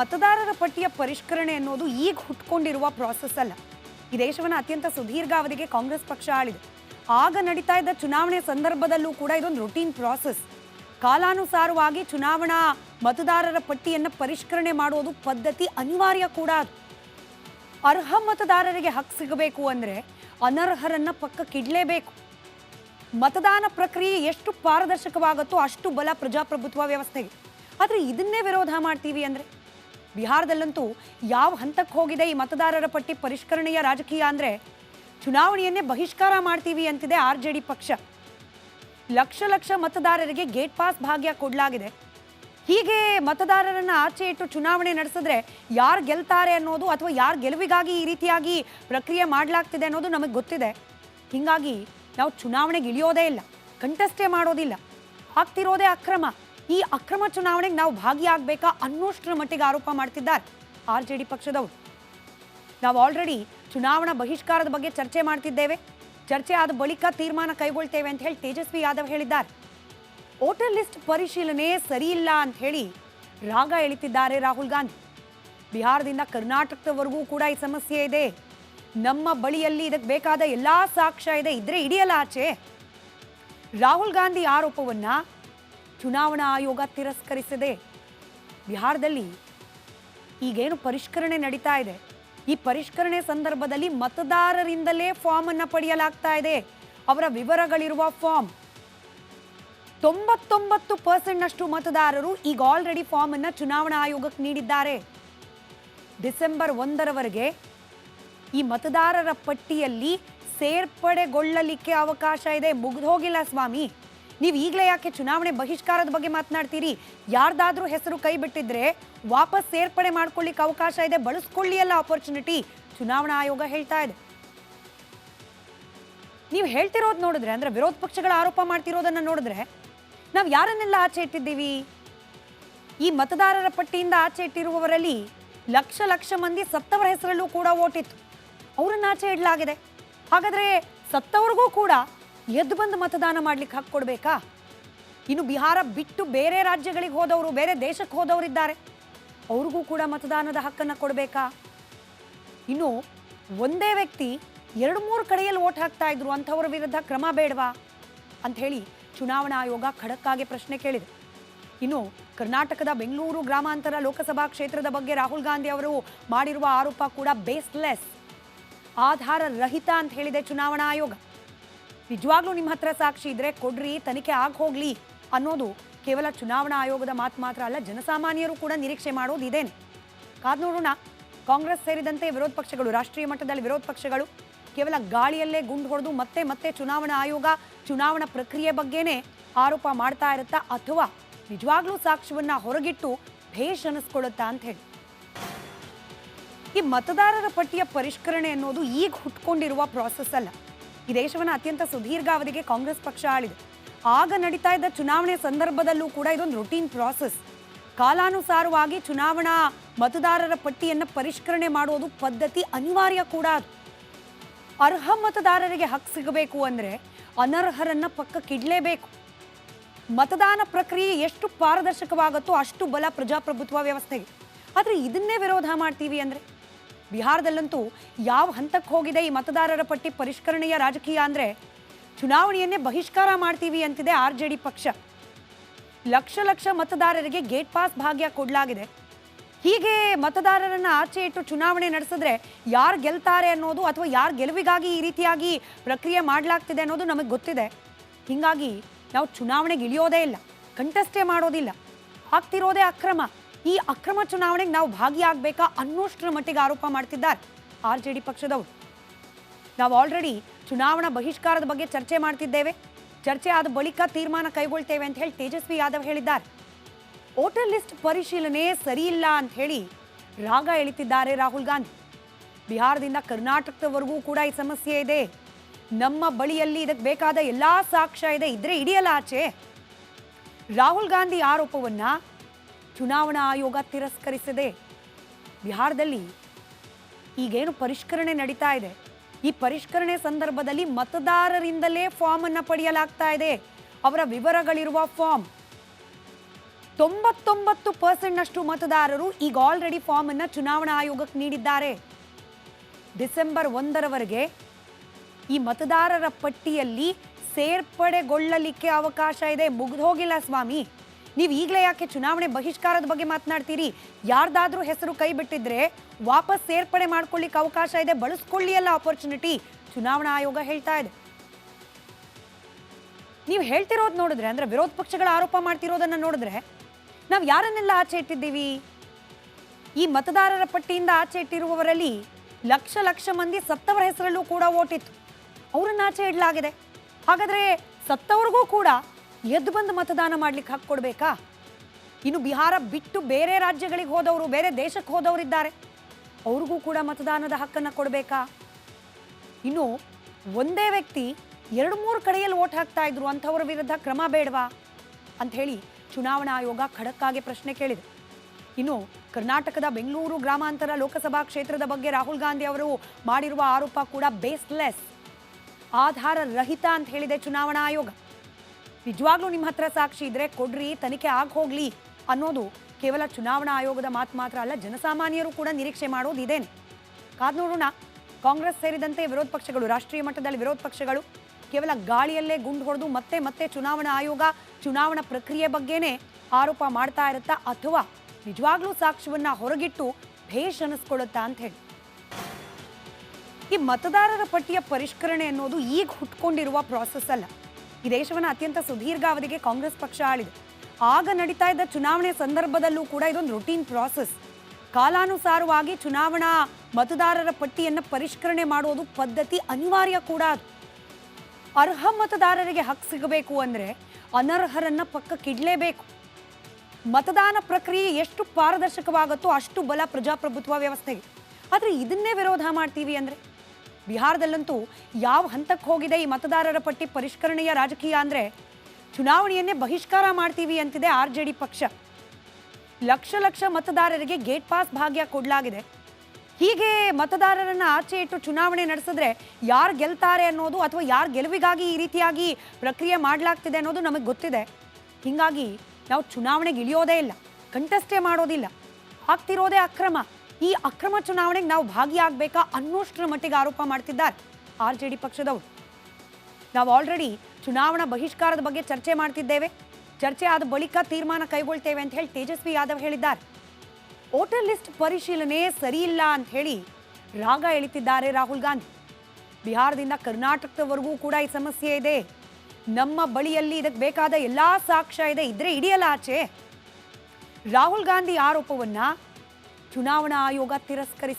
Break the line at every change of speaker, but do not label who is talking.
ಮತದಾರರ ಪಟ್ಟಿಯ ಪರಿಷ್ಕರಣೆ ಅನ್ನೋದು ಈಗ ಹುಟ್ಕೊಂಡಿರುವ ಪ್ರಾಸೆಸ್ ಅಲ್ಲ. ಈ ದೇಶವನ್ನು ಅತ್ಯಂತ ಸುದೀರ್ಘಾವಧಿಗೆ ಕಾಂಗ್ರೆಸ್ ಪಕ್ಷ ಆಳಿದೆ. ಆಗ ನಡೀತಾ ಇದ್ದ ಚುನಾವಣೆ ಸಂದರ್ಭದಲ್ಲೂ ಕೂಡ ಇದೊಂದು ರೊಟೀನ್ ಪ್ರಾಸೆಸ್ ಕಾಲಾನುಸಾರವಾಗಿ ಚುನಾವಣಾ ಮತದಾರರ ಪಟ್ಟಿಯನ್ನು ಪರಿಷ್ಕರಣೆ ಮಾಡೋದು ಪದ್ಧತಿ ಅನಿವಾರ್ಯ ಕೂಡ ಅದು. ಅರ್ಹ ಮತದಾರರಿಗೆ ಹಕ್ಕು ಸಿಗಬೇಕು ಅಂದರೆ ಅನರ್ಹರನ್ನ ಪಕ್ಕಕ್ಕಿಡಲೇಬೇಕು ಮತದಾನ ಪ್ರಕ್ರಿಯೆ ಎಷ್ಟು ಪಾರದರ್ಶಕವಾಗುತ್ತೋ ಅಷ್ಟು ಬಲ ಪ್ರಜಾಪ್ರಭುತ್ವ ವ್ಯವಸ್ಥೆಗೆ. ಆದರೆ ಇದನ್ನೇ ವಿರೋಧ ಮಾಡ್ತೀವಿ ಅಂದರೆ? ಬಿಹಾರದಲ್ಲಂತೂ ಯಾವ ಹಂತಕ್ಕೆ ಹೋಗಿದೆ ಈ ಮತದಾರರ ಪಟ್ಟಿ ಪರಿಷ್ಕರಣೆಯ ರಾಜಕೀಯ ಅಂದರೆ ಚುನಾವಣೆಯನ್ನೇ ಬಹಿಷ್ಕಾರ ಮಾಡ್ತೀವಿ ಅಂತಿದೆ ಆರ್ ಪಕ್ಷ. ಲಕ್ಷ ಲಕ್ಷ ಮತದಾರರಿಗೆ ಗೇಟ್ ಪಾಸ್ ಭಾಗ್ಯ ಕೊಡಲಾಗಿದೆ. ಹೀಗೆ ಮತದಾರರನ್ನ ಆಚೆ ಇಟ್ಟು ಚುನಾವಣೆ ನಡೆಸಿದ್ರೆ ಯಾರು ಗೆಲ್ತಾರೆ ಅನ್ನೋದು ಅಥವಾ ಯಾರು ಗೆಲುವಿಗಾಗಿ ಈ ರೀತಿಯಾಗಿ ಪ್ರಕ್ರಿಯೆ ಮಾಡಲಾಗ್ತಿದೆ ಅನ್ನೋದು ನಮಗೆ ಗೊತ್ತಿದೆ. ಹೀಗಾಗಿ ನಾವು ಚುನಾವಣೆಗೆ ಇಳಿಯೋದೇ ಇಲ್ಲ ಕಂಟೆಸ್ಟೇ ಮಾಡೋದಿಲ್ಲ ಆಗ್ತಿರೋದೇ ಅಕ್ರಮ. ಈ ಅಕ್ರಮ ಚುನಾವಣೆಗೆ ನಾವು ಭಾಗಿಯಾಗಬೇಕಾ ಅನ್ನೋಷ್ಟರ ಮಟ್ಟಿಗೆ ಆರೋಪ ಮಾಡ್ತಿದ್ದಾರೆ ಆರ್ ಜೆ ಡಿ ಪಕ್ಷದವರು. ನಾವು ಆಲ್ರೆಡಿ ಚುನಾವಣಾ ಬಹಿಷ್ಕಾರದ ಬಗ್ಗೆ ಚರ್ಚೆ ಮಾಡ್ತಿದ್ದೇವೆ. ಚರ್ಚೆ ಆದ ಬಳಿಕ ತೀರ್ಮಾನ ಕೈಗೊಳ್ತೇವೆ ಅಂತ ಹೇಳಿ ತೇಜಸ್ವಿ ಯಾದವ್ ಹೇಳಿದ್ದಾರೆ. ವೋಟರ್ ಲಿಸ್ಟ್ ಪರಿಶೀಲನೆ ಸರಿಯಿಲ್ಲ ಅಂತ ಹೇಳಿ ರಾಗ ಎಳಿತಿದ್ದಾರೆ ರಾಹುಲ್ ಗಾಂಧಿ. ಬಿಹಾರದಿಂದ ಕರ್ನಾಟಕದವರೆಗೂ ಕೂಡ ಈ ಸಮಸ್ಯೆ ಇದೆ. ನಮ್ಮ ಬಳಿಯಲ್ಲಿ ಇದಕ್ಕೆ ಬೇಕಾದ ಎಲ್ಲಾ ಸಾಕ್ಷ್ಯ ಇದೆ. ಇದ್ರೆ ಆಚೆ. ರಾಹುಲ್ ಗಾಂಧಿ ಆರೋಪವನ್ನ ಚುನಾವಣಾ ಆಯೋಗ ತಿರಸ್ಕರಿಸಿದೆ. ಬಿಹಾರದಲ್ಲಿ ಈಗೇನು ಪರಿಷ್ಕರಣೆ ನಡೀತಾ ಇದೆ. ಈ ಪರಿಷ್ಕರಣೆ ಸಂದರ್ಭದಲ್ಲಿ ಮತದಾರರಿಂದಲೇ ಫಾರ್ಮ್ ಅನ್ನು ಪಡೆಯಲಾಗ್ತಾ ಇದೆ. ಅವರ ವಿವರಗಳಿರುವ ಫಾರ್ಮ್ ತೊಂಬತ್ತೊಂಬತ್ತು ಪರ್ಸೆಂಟ್ನಷ್ಟು ಮತದಾರರು ಈಗ ಆಲ್ರೆಡಿ ಫಾರ್ಮ್ ಅನ್ನು ಚುನಾವಣಾ ಆಯೋಗಕ್ಕೆ ನೀಡಿದ್ದಾರೆ. ಡಿಸೆಂಬರ್ ಒಂದರವರೆಗೆ ಈ ಮತದಾರರ ಪಟ್ಟಿಯಲ್ಲಿ ಸೇರ್ಪಡೆಗೊಳ್ಳಲಿಕ್ಕೆ ಅವಕಾಶ ಇದೆ. ಮುಗಿದೋಗಿಲ್ಲ ಸ್ವಾಮಿ. ನೀವು ಈಗಲೇ ಯಾಕೆ ಚುನಾವಣೆ ಬಹಿಷ್ಕಾರದ ಬಗ್ಗೆ ಮಾತನಾಡ್ತೀರಿ? ಯಾರ್ದಾದ್ರೂ ಹೆಸರು ಕೈ ಬಿಟ್ಟಿದ್ರೆ ವಾಪಸ್ ಸೇರ್ಪಡೆ ಮಾಡ್ಕೊಳ್ಳಿಕ್ಕೆ ಅವಕಾಶ ಇದೆ, ಬಳಸ್ಕೊಳ್ಳಿ ಅಲ್ಲ ಆಪರ್ಚುನಿಟಿ ಚುನಾವಣಾ ಆಯೋಗ ಹೇಳ್ತಾ ಇದೆ. ನೀವು ಹೇಳ್ತಿರೋದು ನೋಡಿದ್ರೆ, ಅಂದ್ರೆ ವಿರೋಧ ಪಕ್ಷಗಳ ಆರೋಪ ಮಾಡ್ತಿರೋದನ್ನ ನೋಡಿದ್ರೆ, ನಾವು ಯಾರನ್ನೆಲ್ಲ ಆಚೆ ಇಟ್ಟಿದ್ದೀವಿ? ಈ ಮತದಾರರ ಪಟ್ಟಿಯಿಂದ ಆಚೆ ಇಟ್ಟಿರುವವರಲ್ಲಿ ಲಕ್ಷ ಲಕ್ಷ ಮಂದಿ ಸತ್ತವರ ಹೆಸರಲ್ಲೂ ಕೂಡ ಓಟಿತ್ತು ಅವರನ್ನ ಆಚೆ ಇಡಲಾಗಿದೆ. ಹಾಗಾದ್ರೆ ಸತ್ತವರಿಗೂ ಕೂಡ ಎದ್ದು ಬಂದು ಮತದಾನ ಮಾಡ್ಲಿಕ್ಕೆ ಹಕ್ಕು ಕೊಡಬೇಕಾ? ಇನ್ನು ಬಿಹಾರ ಬಿಟ್ಟು ಬೇರೆ ರಾಜ್ಯಗಳಿಗೆ ಹೋದವರು, ಬೇರೆ ದೇಶಕ್ಕೆ ಹೋದವರಿದ್ದಾರೆ ಅವ್ರಿಗೂ ಕೂಡ ಮತದಾನದ ಹಕ್ಕನ್ನು ಕೊಡಬೇಕಾ? ಇನ್ನು ಒಂದೇ ವ್ಯಕ್ತಿ ಎರಡು ಮೂರು ಕಡೆಯಲ್ಲಿ ಓಟ್ ಹಾಕ್ತಾ ಇದ್ರು, ಅಂಥವ್ರ ವಿರುದ್ಧ ಕ್ರಮ ಬೇಡವಾ? ಅಂತ ಹೇಳಿ ಚುನಾವಣಾ ಆಯೋಗ ಖಡಕ್ಕಾಗಿ ಪ್ರಶ್ನೆ ಕೇಳಿದೆ. ಇನ್ನು ಕರ್ನಾಟಕದ ಬೆಂಗಳೂರು ಗ್ರಾಮಾಂತರ ಲೋಕಸಭಾ ಕ್ಷೇತ್ರದ ಬಗ್ಗೆ ರಾಹುಲ್ ಗಾಂಧಿ ಅವರು ಮಾಡಿರುವ ಆರೋಪ ಕೂಡ ಬೇಸ್ಲೆಸ್ ಆಧಾರ ರಹಿತ ಅಂತ ಹೇಳಿದೆ ಚುನಾವಣಾ ಆಯೋಗ. ನಿಜವಾಗ್ಲೂ ನಿಮ್ಮ ಹತ್ರ ಸಾಕ್ಷಿ ಇದ್ರೆ ಕೊಡ್ರಿ, ತನಿಖೆ ಆಗಿ ಹೋಗ್ಲಿ ಅನ್ನೋದು ಕೇವಲ ಚುನಾವಣಾ ಆಯೋಗದ ಮಾತು ಮಾತ್ರ ಅಲ್ಲ, ಜನಸಾಮಾನ್ಯರು ಕೂಡ ನಿರೀಕ್ಷೆ ಮಾಡೋದು ಇದೇನೆ ಕಾದ್ ನೋಡೋಣ, ಕಾಂಗ್ರೆಸ್ ಸೇರಿದಂತೆ ವಿರೋಧ ಪಕ್ಷಗಳು, ರಾಷ್ಟ್ರೀಯ ಮಟ್ಟದಲ್ಲಿ ವಿರೋಧ ಪಕ್ಷಗಳು ಕೇವಲ ಗಾಳಿಯಲ್ಲೇ ಗುಂಡು ಹೊಡೆದು ಮತ್ತೆ ಮತ್ತೆ ಚುನಾವಣಾ ಆಯೋಗ, ಚುನಾವಣಾ ಪ್ರಕ್ರಿಯೆ ಬಗ್ಗೆನೇ ಆರೋಪ ಮಾಡ್ತಾ ಇರುತ್ತಾ ಅಥವಾ ನಿಜವಾಗ್ಲೂ ಸಾಕ್ಷ್ಯವನ್ನ ಹೊರಗಿಟ್ಟು ಭೇಷ್ ಅನಿಸ್ಕೊಳ್ಳುತ್ತಾ ಅಂತ ಹೇಳಿ. ಈ ಮತದಾರರ ಪಟ್ಟಿಯ ಪರಿಷ್ಕರಣೆ ಅನ್ನೋದು ಈಗ ಹುಟ್ಕೊಂಡಿರುವ ಪ್ರಾಸೆಸ್ ಅಲ್ಲ. ಈ ದೇಶವನ್ನು ಅತ್ಯಂತ ಸುದೀರ್ಘ ಅವಧಿಗೆ ಕಾಂಗ್ರೆಸ್ ಪಕ್ಷ ಆಳಿದೆ. ಆಗ ನಡೀತಾ ಇದ್ದ ಚುನಾವಣೆ ಸಂದರ್ಭದಲ್ಲೂ ಕೂಡ ಇದೊಂದು ರುಟೀನ್ ಪ್ರಾಸೆಸ್ ಕಾಲಾನುಸಾರವಾಗಿ ಚುನಾವಣಾ ಮತದಾರರ ಪಟ್ಟಿಯನ್ನು ಪರಿಷ್ಕರಣೆ ಮಾಡುವುದು ಪದ್ಧತಿ ಅನಿವಾರ್ಯ ಕೂಡ ಅದು. ಅರ್ಹ ಮತದಾರರಿಗೆ ಹಕ್ಕು ಸಿಗಬೇಕು ಅಂದರೆ ಅನರ್ಹರನ್ನ ಪಕ್ಕಕ್ಕಿಡಲೇಬೇಕು ಮತದಾನ ಪ್ರಕ್ರಿಯೆ ಎಷ್ಟು ಪಾರದರ್ಶಕವಾಗುತ್ತೋ ಅಷ್ಟು ಬಲ ಪ್ರಜಾಪ್ರಭುತ್ವ ವ್ಯವಸ್ಥೆಗೆ. ಆದರೆ ಇದನ್ನೇ ವಿರೋಧ ಮಾಡ್ತೀವಿ ಅಂದರೆ? ಬಿಹಾರದಲ್ಲಂತೂ ಯಾವ ಹಂತಕ್ಕೆ ಹೋಗಿದೆ ಈ ಮತದಾರರ ಪಟ್ಟಿ ಪರಿಷ್ಕರಣೆಯ ರಾಜಕೀಯ ಅಂದರೆ ಚುನಾವಣೆಯನ್ನೇ ಬಹಿಷ್ಕಾರ ಮಾಡ್ತೀವಿ ಅಂತಿದೆ ಆರ್ ಪಕ್ಷ. ಲಕ್ಷ ಲಕ್ಷ ಮತದಾರರಿಗೆ ಗೇಟ್ ಪಾಸ್ ಭಾಗ್ಯ ಕೊಡಲಾಗಿದೆ. ಹೀಗೆ ಮತದಾರರನ್ನ ಆಚೆ ಇಟ್ಟು ಚುನಾವಣೆ ನಡೆಸಿದ್ರೆ ಯಾರು ಗೆಲ್ತಾರೆ ಅನ್ನೋದು ಅಥವಾ ಯಾರು ಗೆಲುವಿಗಾಗಿ ಈ ರೀತಿಯಾಗಿ ಪ್ರಕ್ರಿಯೆ ಮಾಡಲಾಗ್ತಿದೆ ಅನ್ನೋದು ನಮಗೆ ಗೊತ್ತಿದೆ. ಹೀಗಾಗಿ ನಾವು ಚುನಾವಣೆಗೆ ಇಳಿಯೋದೇ ಇಲ್ಲ ಕಂಟೆಸ್ಟೇ ಮಾಡೋದಿಲ್ಲ. ಆಗ್ತಿರೋದೇ ಅಕ್ರಮ. ಈ ಅಕ್ರಮ ಚುನಾವಣೆಗೆ ನಾವು ಭಾಗಿಯಾಗಬೇಕಾ ಅನ್ನೋಷ್ಟರ ಮಟ್ಟಿಗೆ ಆರೋಪ ಮಾಡ್ತಿದ್ದಾರೆ ಆರ್ ಜೆ ಡಿ ಪಕ್ಷದವರು. ನಾವು ಆಲ್ರೆಡಿ ಚುನಾವಣಾ ಬಹಿಷ್ಕಾರದ ಬಗ್ಗೆ ಚರ್ಚೆ ಮಾಡ್ತಿದ್ದೇವೆ. ಚರ್ಚೆ ಆದ ಬಳಿಕ ತೀರ್ಮಾನ ಕೈಗೊಳ್ತೇವೆ ಅಂತ ಹೇಳಿ ತೇಜಸ್ವಿ ಯಾದವ್ ಹೇಳಿದ್ದಾರೆ. ವೋಟರ್ ಲಿಸ್ಟ್ ಪರಿಶೀಲನೆ ಸರಿಯಿಲ್ಲ ಅಂತ ಹೇಳಿ ರಾಗ ಎಳಿತಿದ್ದಾರೆ ರಾಹುಲ್ ಗಾಂಧಿ. ಬಿಹಾರದಿಂದ ಕರ್ನಾಟಕದವರೆಗೂ ಕೂಡ ಈ ಸಮಸ್ಯೆ ಇದೆ. ನಮ್ಮ ಬಳಿಯಲ್ಲಿ ಇದಕ್ಕೆ ಬೇಕಾದ ಎಲ್ಲಾ ಸಾಕ್ಷ್ಯ ಇದೆ. ಇದ್ರೆ ಆಚೆ. ರಾಹುಲ್ ಗಾಂಧಿ ಆರೋಪವನ್ನ ಚುನಾವಣಾ ಆಯೋಗ ತಿರಸ್ಕರಿಸಿದೆ. ಬಿಹಾರದಲ್ಲಿ ಈಗೇನು ಪರಿಷ್ಕರಣೆ ನಡೀತಾ ಇದೆ. ಈ ಪರಿಷ್ಕರಣೆ ಸಂದರ್ಭದಲ್ಲಿ ಮತದಾರರಿಂದಲೇ ಫಾರ್ಮ್ ಅನ್ನು ಪಡೆಯಲಾಗ್ತಾ ಇದೆ. ಅವರ ವಿವರಗಳಿರುವ ಫಾರ್ಮ್ ತೊಂಬತ್ತೊಂಬತ್ತು ಪರ್ಸೆಂಟ್ನಷ್ಟು ಮತದಾರರು ಈಗ ಆಲ್ರೆಡಿ ಫಾರ್ಮ್ ಅನ್ನು ಚುನಾವಣಾ ಆಯೋಗಕ್ಕೆ ನೀಡಿದ್ದಾರೆ. ಡಿಸೆಂಬರ್ ಒಂದರವರೆಗೆ ಈ ಮತದಾರರ ಪಟ್ಟಿಯಲ್ಲಿ ಸೇರ್ಪಡೆಗೊಳ್ಳಲಿಕ್ಕೆ ಅವಕಾಶ ಇದೆ. ಮುಗಿದೋಗಿಲ್ಲ ಸ್ವಾಮಿ. ನೀವು ಈಗಲೇ ಯಾಕೆ ಚುನಾವಣೆ ಬಹಿಷ್ಕಾರದ ಬಗ್ಗೆ ಮಾತನಾಡ್ತೀರಿ? ಯಾರ್ದಾದ್ರೂ ಹೆಸರು ಕೈ ಬಿಟ್ಟಿದ್ರೆ ವಾಪಸ್ ಸೇರ್ಪಡೆ ಮಾಡ್ಕೊಳ್ಳಿಕ್ಕೆ ಅವಕಾಶ ಇದೆ. ಬಳಸ್ಕೊಳ್ಳಿ ಅಲ್ಲ ಆಪರ್ಚುನಿಟಿ ಚುನಾವಣಾ ಆಯೋಗ ಹೇಳ್ತಾ ಇದೆ. ನೀವು ಹೇಳ್ತಿರೋದು ನೋಡಿದ್ರೆ, ಅಂದ್ರೆ ವಿರೋಧ ಪಕ್ಷಗಳ ಆರೋಪ ಮಾಡ್ತಿರೋದನ್ನ ನೋಡಿದ್ರೆ, ನಾವು ಯಾರನ್ನೆಲ್ಲ ಆಚೆ ಇಟ್ಟಿದ್ದೀವಿ? ಈ ಮತದಾರರ ಪಟ್ಟಿಯಿಂದ ಆಚೆ ಇಟ್ಟಿರುವವರಲ್ಲಿ ಲಕ್ಷ ಲಕ್ಷ ಮಂದಿ ಸತ್ತವರ ಹೆಸರಲ್ಲೂ ಕೂಡ ಓಟಿತ್ತು. ಅವರನ್ನ ಆಚೆ ಇಡಲಾಗಿದೆ. ಹಾಗಾದ್ರೆ ಸತ್ತವ್ರಿಗೂ ಕೂಡ ಎದ್ದು ಬಂದು ಮತದಾನ ಮಾಡ್ಲಿಕ್ಕೆ ಹಕ್ಕು ಕೊಡಬೇಕಾ? ಇನ್ನು ಬಿಹಾರ ಬಿಟ್ಟು ಬೇರೆ ರಾಜ್ಯಗಳಿಗೆ ಹೋದವರು, ಬೇರೆ ದೇಶಕ್ಕೆ ಹೋದವರಿದ್ದಾರೆ ಅವ್ರಿಗೂ ಕೂಡ ಮತದಾನದ ಹಕ್ಕನ್ನು ಕೊಡಬೇಕಾ? ಇನ್ನು ಒಂದೇ ವ್ಯಕ್ತಿ ಎರಡು ಮೂರು ಕಡೆಯಲ್ಲಿ ಓಟ್ ಹಾಕ್ತಾ ಇದ್ರು, ಅಂಥವ್ರ ವಿರುದ್ಧ ಕ್ರಮ ಬೇಡವಾ? ಅಂತ ಹೇಳಿ ಚುನಾವಣಾ ಆಯೋಗ ಖಡಕ್ಕಾಗಿ ಪ್ರಶ್ನೆ ಕೇಳಿದೆ. ಇನ್ನು ಕರ್ನಾಟಕದ ಬೆಂಗಳೂರು ಗ್ರಾಮಾಂತರ ಲೋಕಸಭಾ ಕ್ಷೇತ್ರದ ಬಗ್ಗೆ ರಾಹುಲ್ ಗಾಂಧಿ ಅವರು ಮಾಡಿರುವ ಆರೋಪ ಕೂಡ ಬೇಸ್ಲೆಸ್ ಆಧಾರ ರಹಿತ ಅಂತ ಹೇಳಿದೆ ಚುನಾವಣಾ ಆಯೋಗ. ನಿಜವಾಗ್ಲೂ ನಿಮ್ಮ ಹತ್ರ ಸಾಕ್ಷಿ ಇದ್ರೆ ಕೊಡ್ರಿ, ತನಿಖೆ ಆಗಿ ಹೋಗ್ಲಿ ಅನ್ನೋದು ಕೇವಲ ಚುನಾವಣಾ ಆಯೋಗದ ಮಾತು ಮಾತ್ರ ಅಲ್ಲ, ಜನಸಾಮಾನ್ಯರು ಕೂಡ ನಿರೀಕ್ಷೆ ಮಾಡೋದು ಇದೇನೆ ಕಾದ್ ನೋಡೋಣ, ಕಾಂಗ್ರೆಸ್ ಸೇರಿದಂತೆ ವಿರೋಧ ಪಕ್ಷಗಳು, ರಾಷ್ಟ್ರೀಯ ಮಟ್ಟದಲ್ಲಿ ವಿರೋಧ ಪಕ್ಷಗಳು ಕೇವಲ ಗಾಳಿಯಲ್ಲೇ ಗುಂಡು ಹೊಡೆದು ಮತ್ತೆ ಮತ್ತೆ ಚುನಾವಣಾ ಆಯೋಗ ಚುನಾವಣಾ ಪ್ರಕ್ರಿಯೆ ಬಗ್ಗೆನೇ ಆರೋಪ ಮಾಡ್ತಾ ಇರುತ್ತಾ ಅಥವಾ ನಿಜವಾಗ್ಲೂ ಸಾಕ್ಷ್ಯವನ್ನ ಹೊರಗಿಟ್ಟು ಭೇಷ್ ಅನಿಸ್ಕೊಳ್ಳುತ್ತಾ ಅಂತ ಹೇಳಿ. ಈ ಮತದಾರರ ಪಟ್ಟಿಯ ಪರಿಷ್ಕರಣೆ ಅನ್ನೋದು ಈಗ ಹುಟ್ಕೊಂಡಿರುವ ಪ್ರಾಸೆಸ್ ಅಲ್ಲ. ಈ ದೇಶವನ್ನು ಅತ್ಯಂತ ಸುದೀರ್ಘ ಅವಧಿಗೆ ಕಾಂಗ್ರೆಸ್ ಪಕ್ಷ ಆಳಿದೆ. ಆಗ ನಡೀತಾ ಇದ್ದ ಚುನಾವಣೆ ಸಂದರ್ಭದಲ್ಲೂ ಕೂಡ ಇದೊಂದು ರೊಟೀನ್ ಪ್ರಾಸೆಸ್ ಕಾಲಾನುಸಾರವಾಗಿ ಚುನಾವಣಾ ಮತದಾರರ ಪಟ್ಟಿಯನ್ನು ಪರಿಷ್ಕರಣೆ ಮಾಡುವುದು ಪದ್ಧತಿ ಅನಿವಾರ್ಯ ಕೂಡ ಅರ್ಹ ಮತದಾರರಿಗೆ ಹಕ್ಕು ಸಿಗಬೇಕು ಅಂದರೆ ಅನರ್ಹರನ್ನ ಪಕ್ಕಕ್ಕಿಡಲೇಬೇಕು ಮತದಾನ ಪ್ರಕ್ರಿಯೆ ಎಷ್ಟು ಪಾರದರ್ಶಕವಾಗುತ್ತೋ ಅಷ್ಟು ಬಲ ಪ್ರಜಾಪ್ರಭುತ್ವ ವ್ಯವಸ್ಥೆಗೆ. ಆದರೆ ಇದನ್ನೇ ವಿರೋಧ ಮಾಡ್ತೀವಿ ಅಂದರೆ? ಬಿಹಾರದಲ್ಲಂತೂ ಯಾವ ಹಂತಕ್ಕೆ ಹೋಗಿದೆ ಈ ಮತದಾರರ ಪಟ್ಟಿ ಪರಿಷ್ಕರಣೆಯ ರಾಜಕೀಯ ಅಂದರೆ ಚುನಾವಣೆಯನ್ನೇ ಬಹಿಷ್ಕಾರ ಮಾಡ್ತೀವಿ ಅಂತಿದೆ ಆರ್ ಪಕ್ಷ. ಲಕ್ಷ ಲಕ್ಷ ಮತದಾರರಿಗೆ ಗೇಟ್ ಪಾಸ್ ಭಾಗ್ಯ ಕೊಡಲಾಗಿದೆ. ಹೀಗೆ ಮತದಾರರನ್ನ ಆಚೆ ಇಟ್ಟು ಚುನಾವಣೆ ನಡೆಸಿದ್ರೆ ಯಾರು ಗೆಲ್ತಾರೆ ಅನ್ನೋದು ಅಥವಾ ಯಾರು ಗೆಲುವಿಗಾಗಿ ಈ ರೀತಿಯಾಗಿ ಪ್ರಕ್ರಿಯೆ ಮಾಡಲಾಗ್ತಿದೆ ಅನ್ನೋದು ನಮಗೆ ಗೊತ್ತಿದೆ. ಹೀಗಾಗಿ ನಾವು ಚುನಾವಣೆಗೆ ಇಳಿಯೋದೇ ಇಲ್ಲ ಕಂಟೆಸ್ಟೇ ಮಾಡೋದಿಲ್ಲ, ಆಗ್ತಿರೋದೇ ಅಕ್ರಮ. ಈ ಅಕ್ರಮ ಚುನಾವಣೆಗೆ ನಾವು ಭಾಗಿಯಾಗಬೇಕಾ ಅನ್ನೋಷ್ಟರ ಮಟ್ಟಿಗೆ ಆರೋಪ ಮಾಡ್ತಿದ್ದಾರೆ ಆರ್ ಜೆ ಡಿ ಪಕ್ಷದವರು. ನಾವು ಆಲ್ರೆಡಿ ಚುನಾವಣಾ ಬಹಿಷ್ಕಾರದ ಬಗ್ಗೆ ಚರ್ಚೆ ಮಾಡ್ತಿದ್ದೇವೆ. ಚರ್ಚೆ ಆದ ಬಳಿಕ ತೀರ್ಮಾನ ಕೈಗೊಳ್ತೇವೆ ಅಂತ ಹೇಳಿ ತೇಜಸ್ವಿ ಯಾದವ್ ಹೇಳಿದ್ದಾರೆ. ವೋಟರ್ ಲಿಸ್ಟ್ ಪರಿಶೀಲನೆ ಸರಿಯಿಲ್ಲ ಅಂತ ಹೇಳಿ ರಾಗ ಎಳಿತಿದ್ದಾರೆ ರಾಹುಲ್ ಗಾಂಧಿ. ಬಿಹಾರದಿಂದ ಕರ್ನಾಟಕದವರೆಗೂ ಕೂಡ ಈ ಸಮಸ್ಯೆ ಇದೆ. ನಮ್ಮ ಬಳಿಯಲ್ಲಿ ಇದಕ್ಕೆ ಬೇಕಾದ ಎಲ್ಲಾ ಸಾಕ್ಷ್ಯ ಇದೆ. ಇದ್ರೆ ಆಚೆ. ರಾಹುಲ್ ಗಾಂಧಿ ಆರೋಪವನ್ನ ಚುನಾವಣಾ ಆಯೋಗ ತಿರಸ್ಕರಿಸಿದೆ